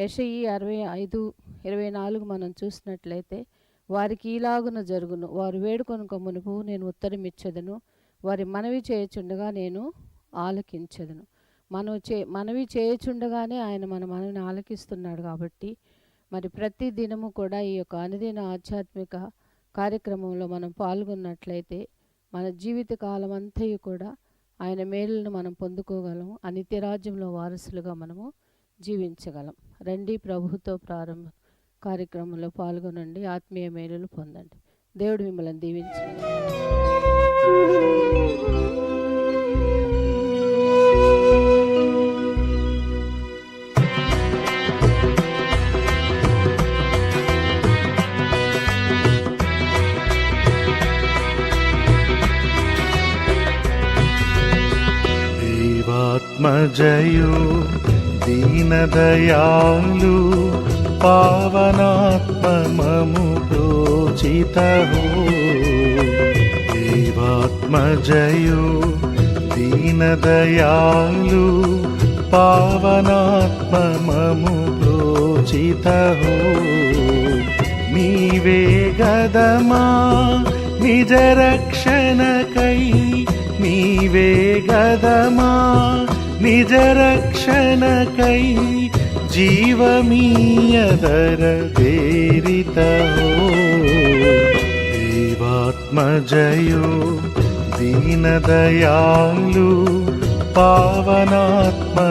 యషయి అరవై ఐదు ఇరవై నాలుగు మనం చూసినట్లయితే వారికి ఈలాగున జరుగును. వారు వేడుకొనుక మునుపు నేను ఉత్తరమిచ్చదను. వారి మనవి చేయుచుండగా నేను ఆలకించదను. మనం చే మనవి చేయుచుండగానే ఆయన మన మనవిని ఆలకిస్తున్నాడు కాబట్టి మరి ప్రతి దినము కూడా ఈ యొక్క అనుదిన ఆధ్యాత్మిక కార్యక్రమంలో మనం పాల్గొన్నట్లయితే మన జీవిత కాలం అంతయు కూడా ఆయన మేలును మనం పొందుకోగలం ఆ రాజ్యంలో వారసులుగా మనము జీవించగలం. రండి ప్రభుతో ప్రారంభ కార్యక్రమంలో పాల్గొనండి. ఆత్మీయ మేలులు పొందండి. దేవుడు మిమ్మల్ని దీవించండి దేవాత్మజయో దీనదయాళు పావనాత్మమము ప్రోచితహో దేవాత్మజయో దీనదయాళు పావనాత్మమము ప్రోచితహో నీవే గదమా నిజ రక్షణకై నీవే గదమా నిజ రక్షణకై జీవమీయదర దేరితహో దేవాత్మజయో దీనదయాళు పావనాత్మమము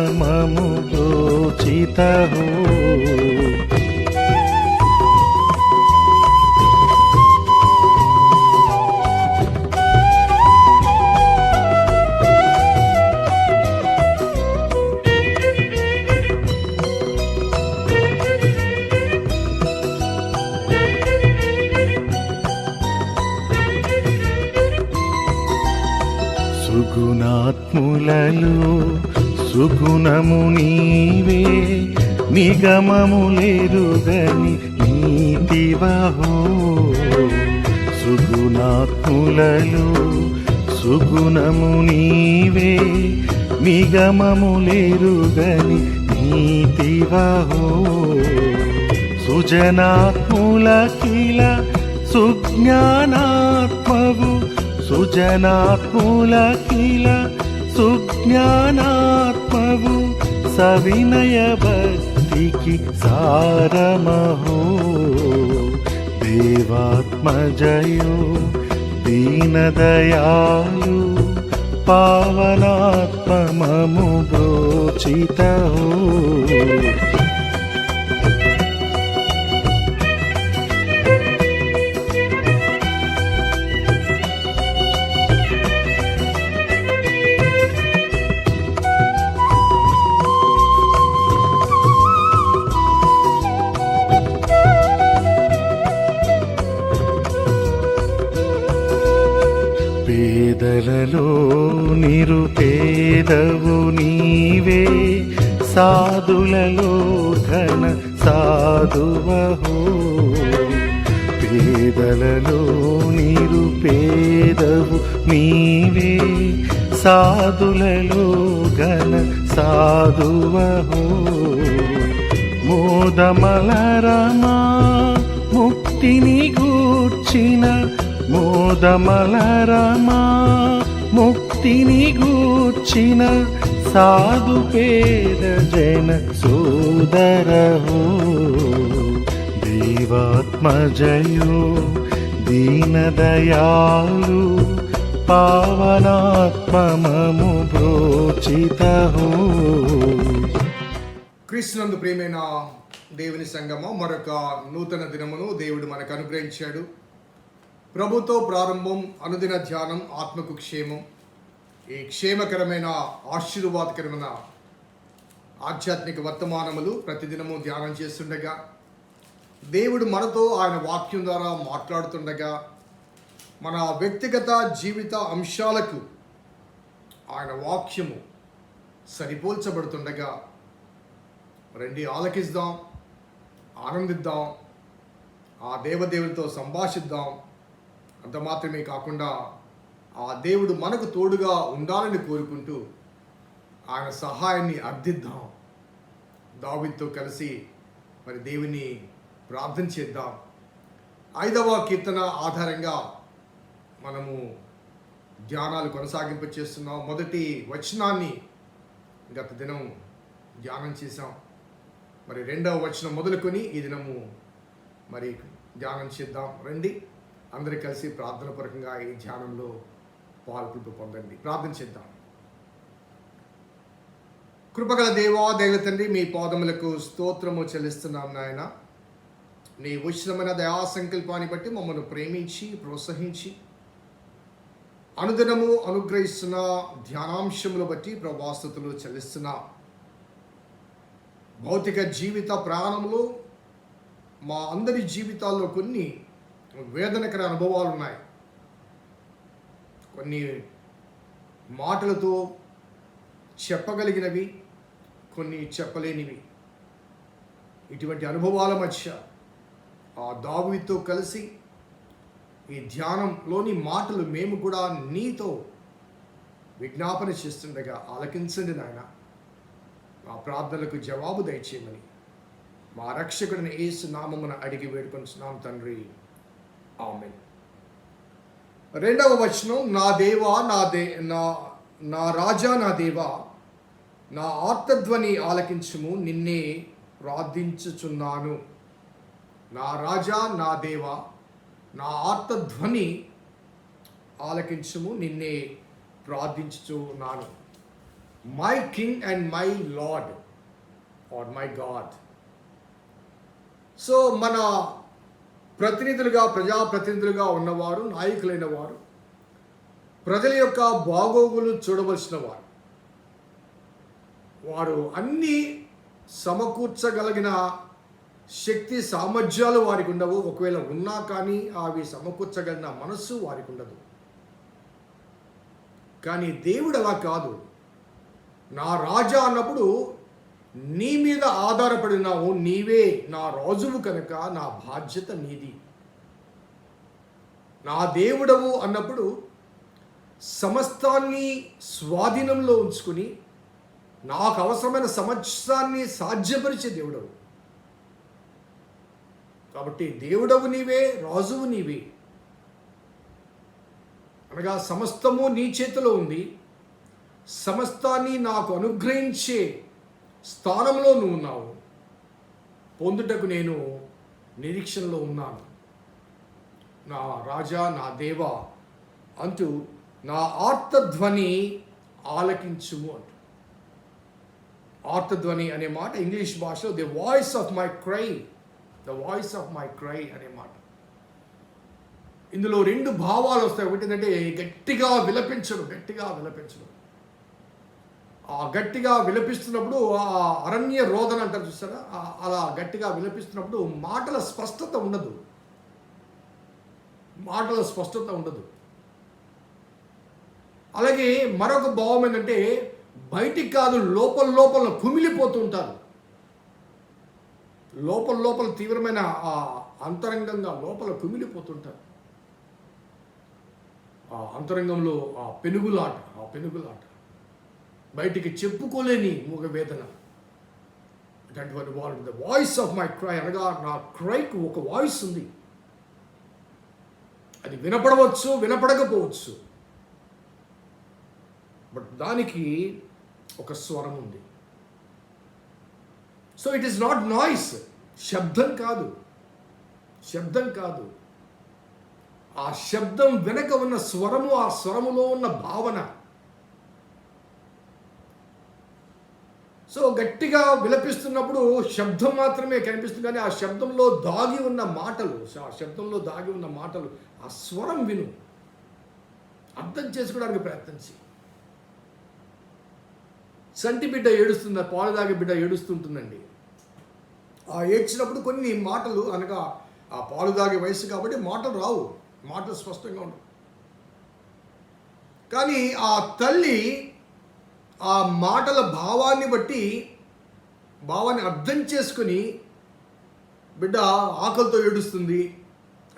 నెలలు సుగుణము నీవే నిగమములేరుగని నీతివహో సుగుణాత్ములలో సుగుణము నీవే నిగమములేరుగని నీతివహో సుజనాత్ముల కిల సుజ్ఞానాత్మవు సుజనాత్ముల కిల సుజ్ఞానాత్మవు సవినయ భక్తికి సారమహో దేవాత్మజయో దీనదయాలు పావనాత్మమము సాధులలో ఘన సాధువహో. మోదమలరమా ముక్తిని గూర్చిన మోదమలరమా ముక్తిని గూర్చిన సాధు పేద జన సోదరహో. దేవాత్మజయో దీనదయాలు పావనాత్మము బ్రోచితహో. కృష్ణందు ప్రేమైన దేవుని సంగమం మరొక నూతన దినమును దేవుడు మనకు అనుగ్రహించాడు. ప్రభుతో ప్రారంభం అనుదిన ధ్యానం ఆత్మకు క్షేమం. ఈ క్షేమకరమైన ఆశీర్వాదకరమైన ఆధ్యాత్మిక వర్తమానములు ప్రతిదినము ధ్యానం చేస్తుండగా దేవుడు మనతో ఆయన వాక్యం ద్వారా మాట్లాడుతుండగా మన వ్యక్తిగత జీవిత అంశాలకు ఆయన వాక్యము సరిపోల్చబడుతుండగా రండి ఆలకిద్దాం ఆనందిద్దాం ఆ దేవదేవులతో సంభాషిద్దాం. అంత మాత్రమే కాకుండా ఆ దేవుడు మనకు తోడుగా ఉండాలని కోరుకుంటూ ఆయన సహాయాన్ని అర్థిద్దాం. దావితో కలిసి మరి దేవుని ప్రార్థన చేద్దాం. ఐదవ కీర్తన ఆధారంగా మనము ధ్యానాలు కొనసాగింప చేస్తున్నాం. మొదటి వచనాన్ని గత దినం ధ్యానం చేశాం. మరి రెండవ వచనం మొదలుకొని ఈ దినము మరి ధ్యానం చేద్దాం. రండి. అందరూ కలిసి ప్రార్థన పరకంగా ఈ ధ్యానంలో పాల్గొంటూ పొందండి. ప్రార్థన చేద్దాం. కృపగల దేవా దేవ తండ్రి మీ పాదములకు స్తోత్రము చెల్లిస్తున్నాం నాయన. నీ ఉచితమైన దయా సంకల్పాన్ని బట్టి మమ్మల్ని ప్రేమించి ప్రోత్సహించి అనుదినము అనుగ్రహిస్తున్న ధ్యానాంశములు బట్టి ప్రభాస్తుతులు చెల్లిస్తున్నా. భౌతిక జీవిత ప్రయాణంలో మా అందరి జీవితాల్లో కొన్ని వేదనకర అనుభవాలు ఉన్నాయి. కొన్ని మాటలతో చెప్పగలిగినవి కొన్ని చెప్పలేనివి. ఇటువంటి అనుభవాల మధ్య ఆ దావితో కలిసి ఈ ధ్యానంలోని మాటలు మేము కూడా నీతో విజ్ఞాపన చేస్తుండగా ఆలకించండి నాయన. మా ప్రార్థనలకు జవాబు దయచేయమని మా రక్షకుడిని ఏసు నామమున అడిగి వేడుకొనిచున్నాం తండ్రి. ఆమె రెండవ వచనం నా దేవా నా దే నా నా రాజా నా దేవా నా ఆర్తధ్వని ఆలకించుము నిన్నే ప్రార్థించుచున్నాను. నా రాజా నా దేవా నా ఆర్తధ్వని ఆలకించుము నిన్నే ప్రార్థించుచున్నాను. My king and my lord or my God so మన ప్రతినిధులుగా ప్రజాప్రతినిధులుగా ఉన్నవారు నాయకులైన వారు ప్రజల యొక్క బాగోగులు చూడవలసిన వారు వారు అన్నీ సమకూర్చగలిగిన శక్తి సామర్థ్యాలు వారికి ఉండవు. ఒకవేళ ఉన్నా కానీ అవి సమకూర్చగలిగిన మనస్సు వారికి ఉండదు. కానీ దేవుడు అలా కాదు. నా రాజా అన్నప్పుడు నీ మీద ఆధారపడినావు. నీవే నా రాజువు కనుక నా బాధ్యత నీది. నా దేవుడవు అన్నప్పుడు సమస్తాన్ని స్వాధీనంలో ఉంచుకుని నాకు అవసరమైన సమస్యాన్ని సాధ్యపరిచే దేవుడవు. కాబట్టి దేవుడవు నీవే రాజువు నీవే. అనగా సమస్తము నీ చేతిలో ఉంది. సమస్తాన్ని నాకు అనుగ్రహించే స్థానంలో నువ్వు ఉన్నావు. పొందుటకు నేను నిరీక్షణలో ఉన్నాను. నా రాజా నా దేవా అంటూ నా ఆర్తధ్వని ఆలకించుము అంటూ. ఆర్తధ్వని అనే మాట ఇంగ్లీష్ భాషలో the voice of my cry the voice of my cry అనే మాట. ఇందులో రెండు భావాలు వస్తాయి. ఒకటి ఏంటంటే గట్టిగా విలపించడం గట్టిగా విలపించడం. ఆ గట్టిగా విలపిస్తున్నప్పుడు ఆ అరణ్య రోదన అంటారు చూస్తారా అలా గట్టిగా విలపిస్తున్నప్పుడు మాటల స్పష్టత ఉండదు. మాటల స్పష్టత ఉండదు. అలాగే మరొక భావం ఏంటంటే బయటికి కాదు లోపల లోపల కుమిలిపోతూ ఉంటారు. లోపల లోపల తీవ్రమైన ఆ అంతరంగంగా లోపల కుమిలిపోతుంటారు. ఆ అంతరంగంలో ఆ పెనుగులాట ఆ పెనుగులాట. బయటికి చెప్పుకోలేని ఒక వేదన. అటువంటి వాళ్ళు the voice of my cry అనగా నా క్రైకు ఒక వాయిస్ ఉంది. అది వినపడవచ్చు వినపడకపోవచ్చు. బట్ దానికి ఒక స్వరం ఉంది. So it is not noise శబ్దం కాదు. శబ్దం కాదు. ఆ శబ్దం వెనక ఉన్న స్వరము ఆ స్వరములో ఉన్న భావన. సో గట్టిగా విలపిస్తున్నప్పుడు శబ్దం మాత్రమే కనిపిస్తుంది కానీ ఆ శబ్దంలో దాగి ఉన్న మాటలు ఆ శబ్దంలో దాగి ఉన్న మాటలు ఆ స్వరం విను. అర్థం చేసుకోవడానికి ప్రయత్నించి సంటి బిడ్డ ఏడుస్తుంది? పాలు దాగి బిడ్డ ఏడుస్తుంటుందండి. ఏడ్చినప్పుడు కొన్ని మాటలు అనగా ఆ పాలు తాగే వయసు కాబట్టి మాటలు రావు. మాటలు స్పష్టంగా ఉండవు. కానీ ఆ తల్లి ఆ మాటల భావాన్ని బట్టి భావాన్ని అర్థం చేసుకొని బిడ్డ ఆకలితో ఏడుస్తుంది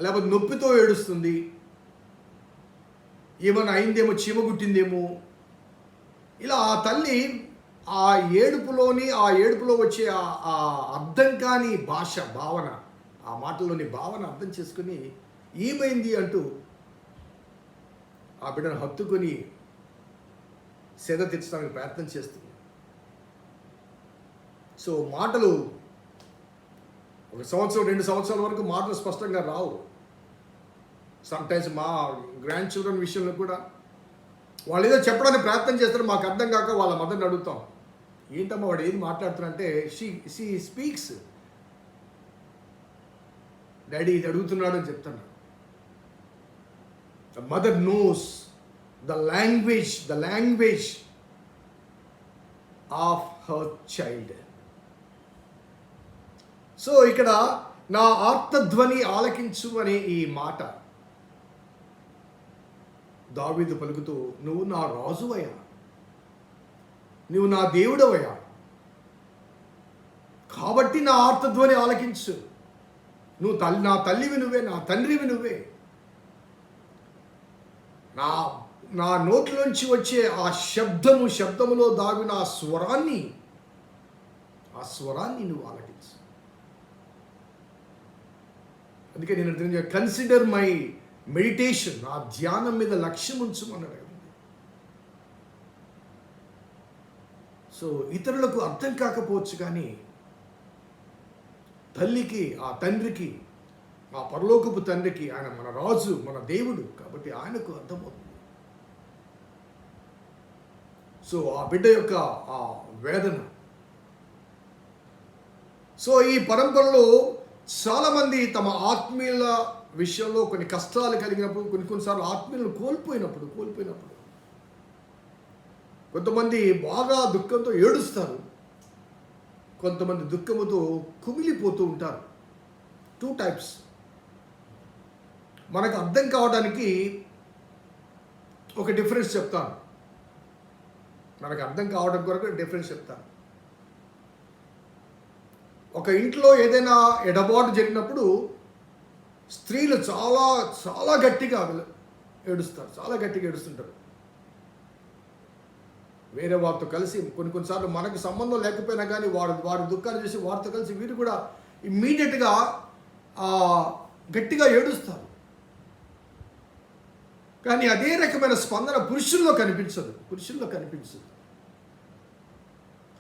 లేకపోతే నొప్పితో ఏడుస్తుంది. ఏమైనా అయిందేమో చీమ కుట్టిందేమో ఇలా ఆ తల్లి ఆ ఏడుపులోని ఆ ఏడుపులో వచ్చే ఆ- అర్థం కాని భాష భావన ఆ మాటల్లోని భావన అర్థం చేసుకుని ఏమైంది అంటూ ఆ బిడ్డను హత్తుకొని సేద తీర్చడానికి ప్రయత్నం చేస్తుంది. సో మాటలు ఒక సంవత్సరం రెండు సంవత్సరాల వరకు మాటలు స్పష్టంగా రావు. సమ్టైమ్స్ మా గ్రాండ్ చిల్డ్రన్ విషయంలో కూడా వాళ్ళు ఏదో చెప్పడానికి ప్రయత్నం చేస్తారు మాకు అర్థం కాక వాళ్ళ మదర్ని అడుగుతాం. ఏంటమ్మా వాడు ఏది మాట్లాడుతున్నారంటే షీ షీ స్పీక్స్. డాడీ ఇది అడుగుతున్నాడు అని చెప్తాను. The mother knows the language the language of her child. So ఇక్కడ నా ఆర్తధ్వని ఆలకించు అనే ఈ మాట దావీదు పలుకుతూ నువ్వు నా రాజువయ్యా. నువ్వు నా దేవుడవయ్యా. కాబట్టి నా ఆర్తధ్వని ఆలకించు. నువ్వు తల్లి నా తల్లివి నువ్వే నా తండ్రివి నువ్వే. నా నా నోట్లోంచి వచ్చే ఆ శబ్దము శబ్దములో దాగిన ఆ స్వరాన్ని ఆ స్వరాన్ని నువ్వు ఆలకించు. అందుకే నేను కన్సిడర్ మై మెడిటేషన్ నా ధ్యానం మీద లక్ష్యం ఉంచమన్నాడు సో ఇతరులకు అర్థం కాకపోవచ్చు కానీ తల్లికి ఆ తండ్రికి ఆ పరలోకపు తండ్రికి ఆయన మన రాజు మన దేవుడు కాబట్టి ఆయనకు అర్థమవుతుంది. సో ఆ బిడ్డ యొక్క ఆ వేదన. సో ఈ పరంపరలో చాలామంది తమ ఆత్మీయుల విషయంలో కొన్ని కష్టాలు కలిగినప్పుడు కొన్ని కొన్నిసార్లు ఆత్మీయులను కోల్పోయినప్పుడు కోల్పోయినప్పుడు కొంతమంది బాగా దుఃఖంతో ఏడుస్తారు. కొంతమంది దుఃఖముతో కుమిలిపోతూ ఉంటారు. టూ టైప్స్ మనకు అర్థం కావడానికి ఒక డిఫరెన్స్ చెప్తాను. మనకు అర్థం కావడం కొరకు డిఫరెన్స్ చెప్తాను. ఒక ఇంట్లో ఏదైనా ఎడబాటు జరిగినప్పుడు స్త్రీలు చాలా చాలా గట్టిగా ఏడుస్తారు. చాలా గట్టిగా ఏడుస్తుంటారు. వేరే వారితో కలిసి కొన్ని కొన్నిసార్లు మనకు సంబంధం లేకపోయినా కానీ వారు వారి దుఃఖాన్ని చూసి వారితో కలిసి వీరు కూడా ఇమ్మీడియట్గా గట్టిగా ఏడుస్తారు. కానీ అదే రకమైన స్పందన పురుషుల్లో కనిపించదు. పురుషుల్లో కనిపించదు.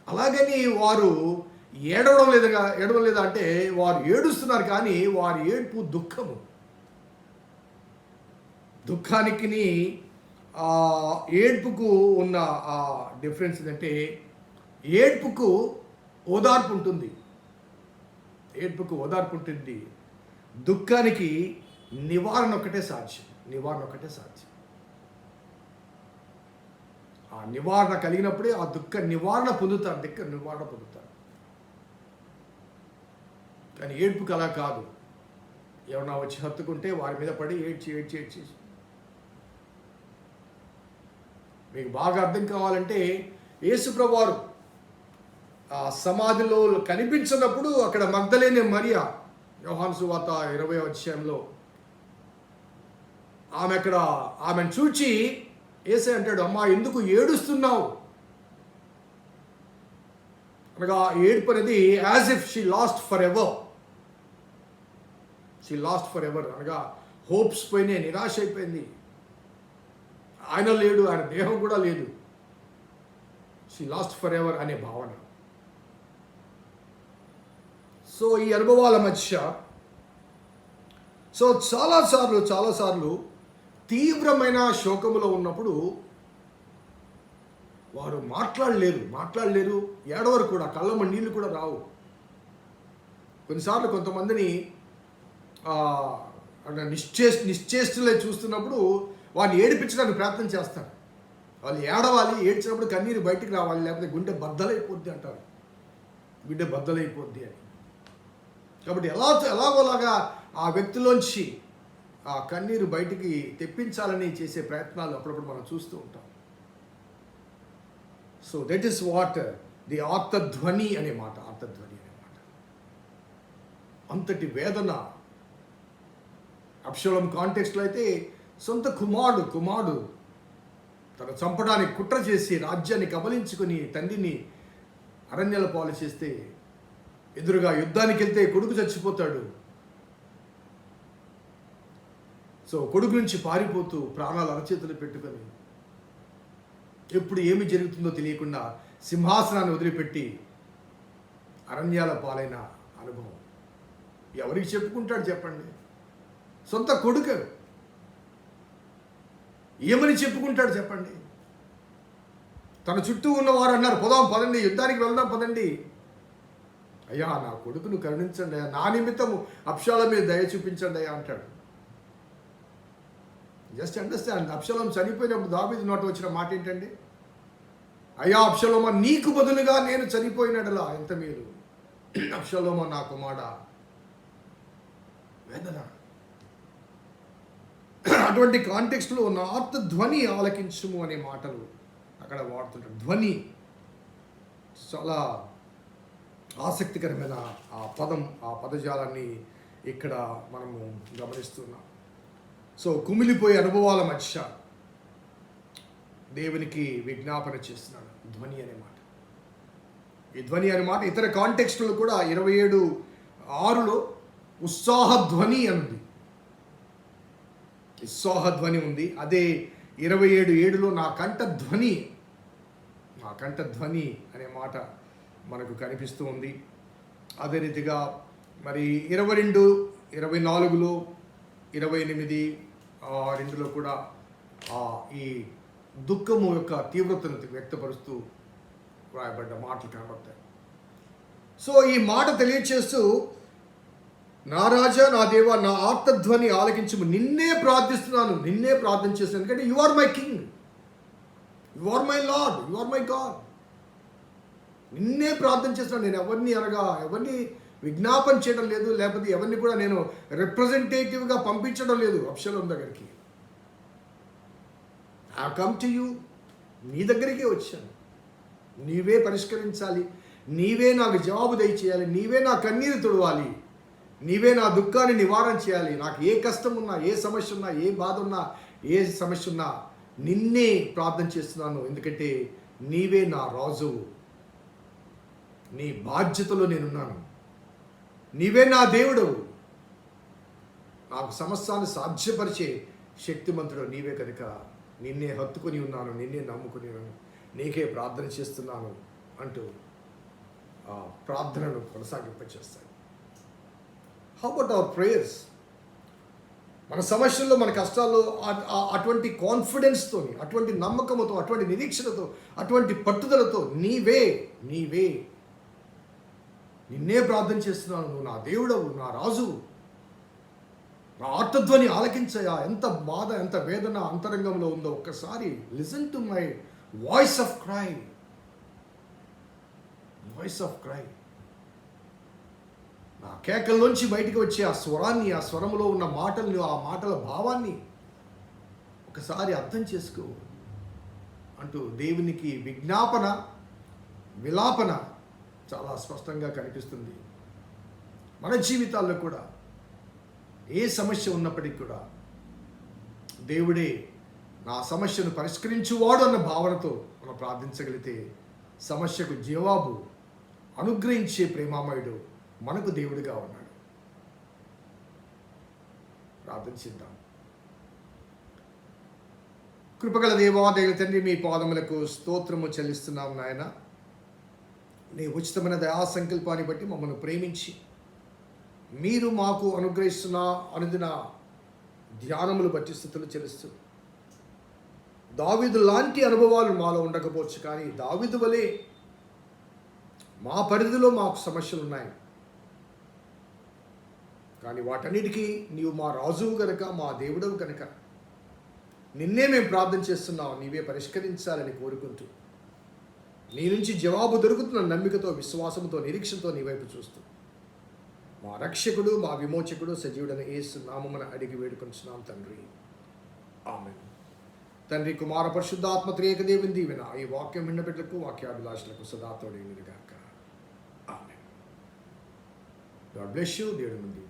అలాగని వారు ఏడవడం లేదుగా ఏడవడం లేదా అంటే వారు ఏడుస్తున్నారు కానీ వారి ఏడుపు దుఃఖము. దుఃఖానికి ఆ ఏడ్పుకు ఉన్న ఆ డిఫరెన్స్ ఏంటంటే ఏడ్పుకు ఓదార్పు ఉంటుంది. ఏడ్పుకు ఓదార్పు ఉంటుంది. దుఃఖానికి నివారణ ఒకటే సాధ్యం. నివారణ ఒకటే సాధ్యం. ఆ నివారణ కలిగినప్పుడే ఆ దుఃఖ నివారణ పొందుతారు. దుఃఖ నివారణ పొందుతారు. కానీ ఏడ్పుకు అలా కాదు. ఎవరన్నా వచ్చి హత్తుకుంటే వారి మీద పడి ఏడ్చి ఏడ్చి ఏడ్చేసి మీకు బాగా అర్థం కావాలంటే యేసుప్రభువారు ఆ సమాధిలో కనిపించినప్పుడు అక్కడ మగ్ధలేని మరియా యోహాన్ సువాత ఇరవై అధ్యాయంలో. ఆమె అక్కడ ఆమెను చూచి ఏసే అంటాడు అమ్మా ఎందుకు ఏడుస్తున్నావు? అనగా ఏడుపు అనేది as if she lost for ever she lost for ever అనగా హోప్స్ పోయినాయి నిరాశ అయిపోయింది. ఆయన లేడు ఆయన దేహం కూడా లేదు. షీ లాస్ట్ ఫర్ ఎవర్ అనే భావన. సో ఈ అనుభవాల మధ్య సో చాలాసార్లు చాలాసార్లు తీవ్రమైన శోకములో ఉన్నప్పుడు వారు మాట్లాడలేరు మాట్లాడలేరు. ఏడవరు కూడా కళ్ళమ్మ నీళ్ళు కూడా రావు. కొన్నిసార్లు కొంతమందిని ఆ, అంటే నిశ్చే నిశ్చేష్టులే చూస్తున్నప్పుడు వాడిని ఏడిపించడానికి ప్రయత్నం చేస్తారు. వాళ్ళు ఏడవాలి ఏడ్చినప్పుడు కన్నీరు బయటికి రావాలి లేకపోతే గుండె బద్దలైపోద్ది అంటారు. గుండె బద్దలైపోద్ది అని. కాబట్టి ఎలా ఎలాగోలాగా ఆ వ్యక్తిలోంచి ఆ కన్నీరు బయటికి తెప్పించాలని చేసే ప్రయత్నాలు అప్పుడప్పుడు మనం చూస్తూ ఉంటాం. So that is what the ఆర్తధ్వని అనే మాట ఆర్తధ్వని అనే మాట. అంతటి వేదన అప్షలం కాంటెక్స్ట్లో అయితే సొంత కుమారుడు కుమారుడు తను చంపడానికి కుట్ర చేసి రాజ్యాన్ని కబలించుకుని తండ్రిని అరణ్యాల పాలు చేస్తే ఎదురుగా యుద్ధానికి వెళ్తే కొడుకు చచ్చిపోతాడు. సో కొడుకు నుంచి పారిపోతూ ప్రాణాలు అరచేతులు పెట్టుకొని ఎప్పుడు ఏమి జరుగుతుందో తెలియకుండా సింహాసనాన్ని వదిలిపెట్టి అరణ్యాల పాలైన అనుభవం. ఎవరికి చెప్పుకుంటాడు చెప్పండి? సొంత కొడుకు. ఏమని చెప్పుకుంటాడు చెప్పండి? తన చుట్టూ ఉన్నవారు అన్నారు పోదాం పదండి యుద్ధానికి వెళ్దాం పదండి. అయ్యా నా కొడుకును కరుణించండి అయ్యా నా నిమిత్తము అప్షాల మీద దయ చూపించండి అయ్యా అంటాడు. జస్ట్ అండర్స్టాండ్ అప్షలం చనిపోయినప్పుడు దాబీది నోట వచ్చిన మాట ఏంటండి? అయ్యా అప్షలోమ నీకు బదులుగా నేను చనిపోయినడలా ఎంత మీరు అప్షలోమ నా కుమార వేదన. అటువంటి కాంటెక్స్ట్లో నార్త్ ధ్వని ఆలకించుము అనే మాటలు అక్కడ వాడుతుంటారు. ధ్వని చాలా ఆసక్తికరమైన ఆ పదం ఆ పదజాలాన్ని ఇక్కడ మనము గమనిస్తున్నాం. సో కుమిలిపోయే అనుభవాల మధ్య దేవునికి విజ్ఞాపన చేస్తున్నాడు ధ్వని అనే మాట. ఈ ధ్వని అనే మాట ఇతర కాంటెక్స్టులు కూడా ఇరవై ఏడు ఆరులో ఉత్సాహ ధ్వని అనుంది ధ్వని ఉంది. అదే ఇరవై ఏడు ఏడులో నా కంఠ ధ్వని నా కంఠ ధ్వని అనే మాట మనకు కనిపిస్తూ ఉంది. అదే రీతిగా మరి ఇరవై రెండు ఇరవై నాలుగులో ఇరవై ఎనిమిది రెండులో కూడా ఈ దుఃఖము యొక్క తీవ్రతను వ్యక్తపరుస్తూ రాయబడ్డ మాటలు కనబడతాయి. సో ఈ మాట తెలియచేస్తూ నా రాజా నా దేవ నా ఆర్తధ్వని ఆలకించము. నిన్నే ప్రార్థిస్తున్నాను నిన్నే ప్రార్థన చేస్తాను ఎందుకంటే you are my king you are my lord you are my God నిన్నే ప్రార్థన చేస్తున్నాను. నేను ఎవరిని అనగా ఎవరిని విజ్ఞాపన చేయడం లేదు. లేకపోతే ఎవరిని కూడా నేను రిప్రజెంటేటివ్గా పంపించడం లేదు. అప్షలం దగ్గరికి. ఐ కమ్ టు యూ నీ దగ్గరికే వచ్చాను. నీవే పరిష్కరించాలి. నీవే నాకు జవాబు దయచేయాలి. నీవే నా కన్నీరు తుడవాలి. నీవే నా దుఃఖాన్ని నివారణ చేయాలి. నాకు ఏ కష్టం ఉన్నా ఏ సమస్య ఉన్నా ఏ బాధ ఉన్నా ఏ సమస్య ఉన్నా నిన్నే ప్రార్థన చేస్తున్నాను. ఎందుకంటే నీవే నా రాజువు నీ బాధ్యతలో నేనున్నాను. నీవే నా దేవుడు. నాకు సమస్యాన్ని సాధ్యపరిచే శక్తిమంతుడు నీవే కనుక. నిన్నే హత్తుకొని ఉన్నాను నిన్నే నమ్ముకుని ఉన్నాను నీకే ప్రార్థన చేస్తున్నాను అంటూ ప్రార్థనను కొనసాగింపచేస్తాను. హౌ అబౌట్ అవర్ ప్రేయర్స్ మన సమస్యల్లో మన కష్టాల్లో ఆ- అటువంటి కాన్ఫిడెన్స్తోని అటువంటి నమ్మకంతో అటువంటి నిరీక్షణతో అటువంటి పట్టుదలతో నీవే నీవే. నిన్నే ప్రార్థన చేస్తున్నాను నువ్వు నా దేవుడవు నా రాజువు. నా ఆర్తధ్వని ఆలకించయా? ఎంత బాధ ఎంత వేదన అంతరంగంలో ఉందో ఒక్కసారి listen to my voice of cry voice of cry నా కేకల్లోంచి బయటకు వచ్చే ఆ స్వరాన్ని ఆ స్వరంలో ఉన్న మాటల్ని ఆ మాటల భావాన్ని ఒకసారి అర్థం చేసుకో అంటూ దేవునికి విజ్ఞాపన విలాపన చాలా స్పష్టంగా కనిపిస్తుంది. మన జీవితాల్లో కూడా ఏ సమస్య ఉన్నప్పటికీ కూడా దేవుడే నా సమస్యను పరిష్కరించువాడు అన్న భావనతో మనం ప్రార్థించగలిగితే సమస్యకు జవాబు అనుగ్రహించే ప్రేమామయుడు మనకు దేవుడిగా ఉన్నాడు. ప్రార్థన చేద్దాం. కృపగల దేవాదేవుల తండ్రి మీ పాదములకు స్తోత్రము చెల్లిస్తున్నాం నాయన. నీ ఉచితమైన దయా సంకల్పాన్ని బట్టి మమ్మల్ని ప్రేమించి మీరు మాకు అనుగ్రహిస్తున్న అనుదిన ధ్యానములు బట్టి స్థితులు చెల్లిస్తూ దావిదు లాంటి అనుభవాలు మాలో ఉండకపోవచ్చు కానీ దావిదు వలె మా పరిధిలో మాకు సమస్యలు ఉన్నాయి కానీ వాటన్నిటికీ నీవు మా రాజువు కనుక మా దేవుడవు కనుక నిన్నే మేము ప్రార్థన చేస్తున్నావు నీవే పరిష్కరించాలని కోరుకుంటూ నీ నుంచి జవాబు దొరుకుతున్న నమ్మికతో విశ్వాసంతో నిరీక్షణతో నీ వైపు చూస్తూ మా రక్షకుడు మా విమోచకుడు సజీవుడని ఏసు నామమున అడిగి వేడుకొంచున్నాం తండ్రి. ఆమె తండ్రి కుమార పరిశుద్ధాత్మ త్రియేక దేవుని దీవెన ఈ వాక్యం విన్నబిడ్డలకు వాక్యాభిలాషులకు సదాతోడి గాక ఆమె గాడ్ బ్లెస్ యూ దేవుడు ముందు